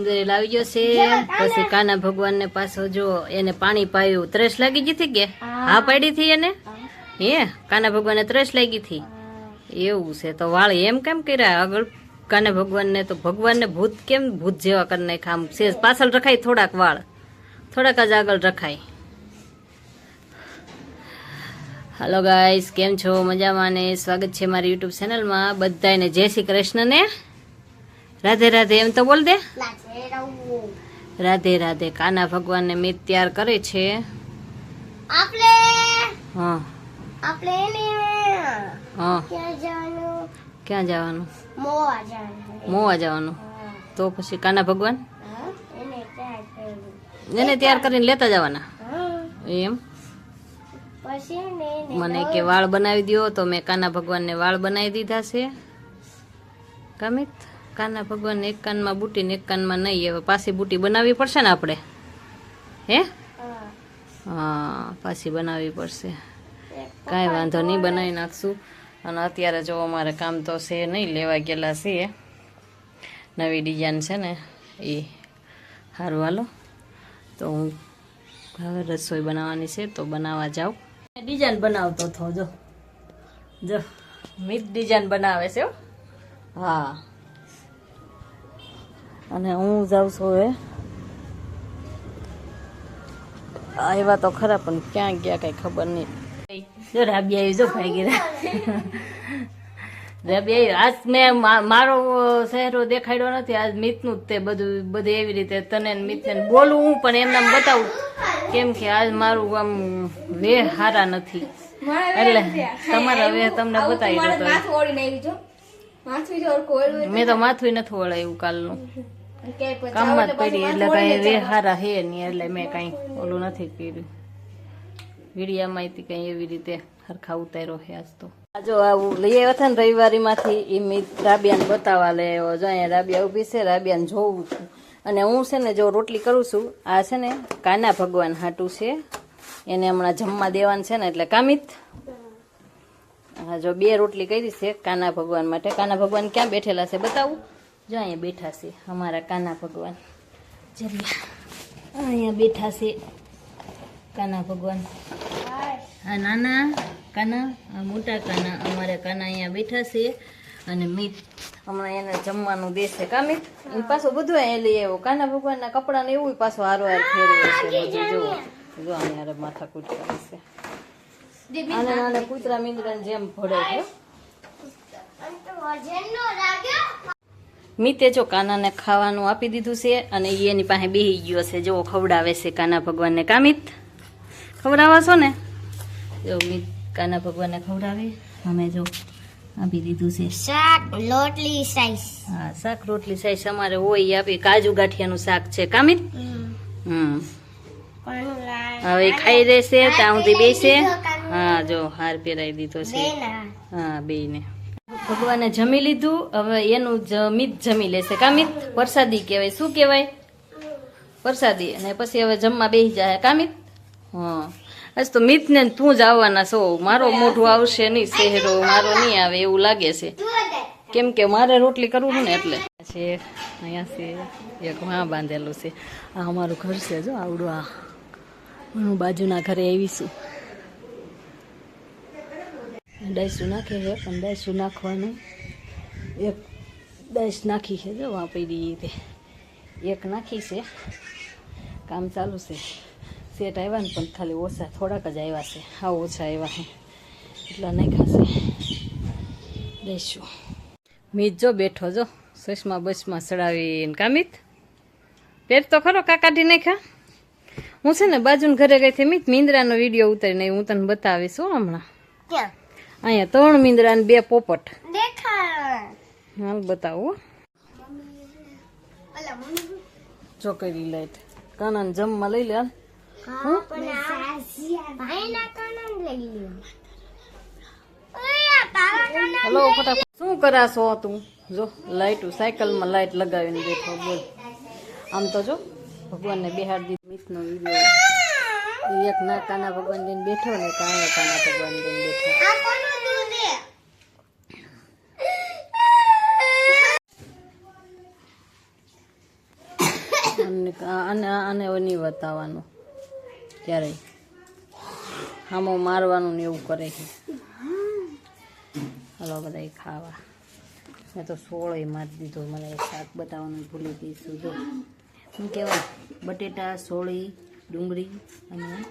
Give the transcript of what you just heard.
રામદોરી લાવી ગયો છે. પછી કાના ભગવાનને પાછો જો એને પાણી પાયું. ત્રેસ લાગી ગઈ હતી કે? હા. પાડી હતી એને? હે. કાના ભગવાનને ત્રેસ લાગી હતી? એવું છે. તો વાળ એમ કેમ કર્યા? આગળ કાના ભગવાનને તો ભગવાનને ભૂત કેમ ભૂત જેવા કરી નાખ્યા? આમ છે પાછળ રખાય થોડાક વાળ. થોડાક જ આગળ રખાય. હલો ગાઈસ કેમ છો? મજામાં ને? સ્વાગત છે મારી યુટ્યુબ ચેનલમાં. બધાને જય શ્રી કૃષ્ણ ને રાધે રાધે એમ તો બોલ દે. રાધે રાધે. કાના ભગવાનને મીત તૈયાર કરે છે. આપણે? હા. આપણે એને હા. ક્યાં જવાનું? ક્યાં જવાનું? મોવા જવાનું. મોવા જવાનું. તો પછી કાના ભગવાન? એને તૈયાર કરીને લેતા જવાના? એમ? મને કે વાળ બનાવી દ્યો તો મેં કાના ભગવાનને વાળ બનાવી દીધા છે. કામિત કાના ભગવાન એક કાનમાં બુટી ને એક કાનમાં નહીં, હવે પાછી બુટી બનાવવી પડશે ને આપણે? હે? હા, પાછી બનાવવી પડશે. કાંઈ વાંધો નહીં, બનાવી નાખશું. અને અત્યારે જો અમારે કામ તો છે નહીં, લેવા ગયેલા છીએ. નવી ડિઝાઇન છે ને એ સારું હાલો. તો હું હવે રસોઈ બનાવવાની છે, તો બનાવવા જાઉં. ડિઝાઇન બનાવતો થો જો. જો ડિઝાઇન બનાવે છે હો. અને હું જાઉં છું હવે. આવ્યા તો ખરા પણ ક્યાં ગયા કઈ ખબર નહીં. જો રાબી આવી જો ભાઈ ગયા રાબી આવી. આજ મેં મારો ચહેરો દેખાડ્યો નથી આજ મિતનું જ તે બધું બધું એવી રીતે તને મિતને બોલું હું પણ એમને બતાવું. કેમ કે આજ મારું આમ વે હારા નથી. એટલે તમારા વે તમને બતાવી દો મેં તો માથું નથી વળાયું કાલનું. કામમાં જ પડી એટલે કઈ વેહારા હે નહીં એટલે મેં કઈ ઓલું નથી કર્યું. વિડીયામાં કઈ એવી રીતે હરખા ઉતાર્યો હે આજ તો. આ જો આવું લઈ આવ્યા હતા ને રવિવારી માંથી એ મેં રાબિયાને બતાવવા લઈ આવ્યો. જો અહીંયા રાબિયા ઊભી છે રાબિયાને જોઉં છું. અને હું છે ને જો રોટલી કરું છું આ છે ને કાના ભગવાન હાટું છે. એને હમણાં જમવા દેવાનું છે ને એટલે કામિત. હા જો બે રોટલી કરી છે કાના ભગવાન માટે. કાના ભગવાન ક્યાં બેઠેલા છે બતાવું? જો અહીંયા બેઠા છે અમારા કાના ભગવાન. જલ્યા અહીંયા બેઠા છે કાના ભગવાન. આ નાના કાના આ મોટા કાના અમારા કાના અહીંયા બેઠા છે. અને મીત હમણાં એને જમવાનું દેશે. કા મિત? એને પાછું બધું અહીંયા લઈ આવ્યો. કાના ભગવાનના કપડા ને એવું પાછું હારો હાર ફેરવે છે બધું જો જો અહીંયા માથા કૂટ કરે છે આને નાના કૂતરા મીંદડાને જેમ ભળે છે. મિતે જો કાનાને ખાવાનું આપી દીધું છે અને એ એની પાસે બેહી ગયો છે. જો ખવડાવે છે કાના ભગવાનને. કામિત ખવડાવો છો ને? જો મિત કાના ભગવાનને ખવડાવે. અમે જો આપી દીધું છે. શાક લોટલી સાઈઝ હા શાક રોટલી સાઈઝ અમારે હોય આપી. કાજુ ગાંઠિયાનું શાક છે. કામિત? હમ. હવે ખાઈ રહેશે ત્યાં સુધી બેસે. હા જો હાર પહેરાવી દીધો છે. હા બેયને. ભગવાને જમી લીધું. હવે એનું જમીત જમી લેશે. કામિત પ્રસાદી કહેવાય. શું કહેવાય? પ્રસાદી અને પછી હવે જમવા બેસી જાય કામિત હા. આજ તો મિત ને તું જ આવવાના છો. મારો મોઢું આવશે નહીં શહેરો. મારો નહીં આવે એવું લાગે છે. કેમ કે મારે રોટલી કરવું ને એટલે. છે. અહીંયા છે. એક વાં બાંધેલું છે. આ અમારું ઘર છે જો આવડું. આ હું બાજુના ઘરે આવીશું. ડાયસું નાખે છે, પણ ડાઈસું નાખવાનું એક ડાઈસ નાખી છે, જો વાપરી તે. એક નાખી છે, કામ ચાલુ છે. સેટ આવ્યા ને, પણ ખાલી ઓછા, થોડાક જ આવ્યા છે. હા, ઓછા આવ્યા છે. એટલા નાખ્યા છે. ડાયસું મીત જો બેઠો, જો. સસમાં બસમાં ચડાવીને કામિત પેટ તો ખરો કાકાઢી નાખ્યા? હું છે ને, બાજુને ઘરે ગઈ હતી મિત, મિંદ્રાનો વીડિયો ઉતારીને હું તને બતાવીશ હો હમણાં. ક્યાં? અહીંયા ત્રણ મીંદરા ને બે પોપટ. હાલ બતાવો. જો કરી લાઈટ કાનાને જમવા લઈ લે હાલ. ફટાફટ. શું કરાશો તું? જો લાઈટ સાયકલમાં લાઈટ લગાવીને બેઠો બોલ. આમ તો જો ભગવાનને બિહાર દીધી. મિતનો વીડિયો. એક ના કાના ભગવાન લઈને બેઠો ને કાંઈ કાના ભગવાન લઈને બેઠો. અને આને આને નહીં બતાવવાનું ક્યારેય. આમાં મારવાનું ને એવું કરે છે. હલો બધા ખાવા. મેં તો સોળે મારી દીધો. મને શાક બતાવવાનું ભૂલી ગઈ જો, શું કહેવાય? બટેટા, સોળી, ડુંગળી અને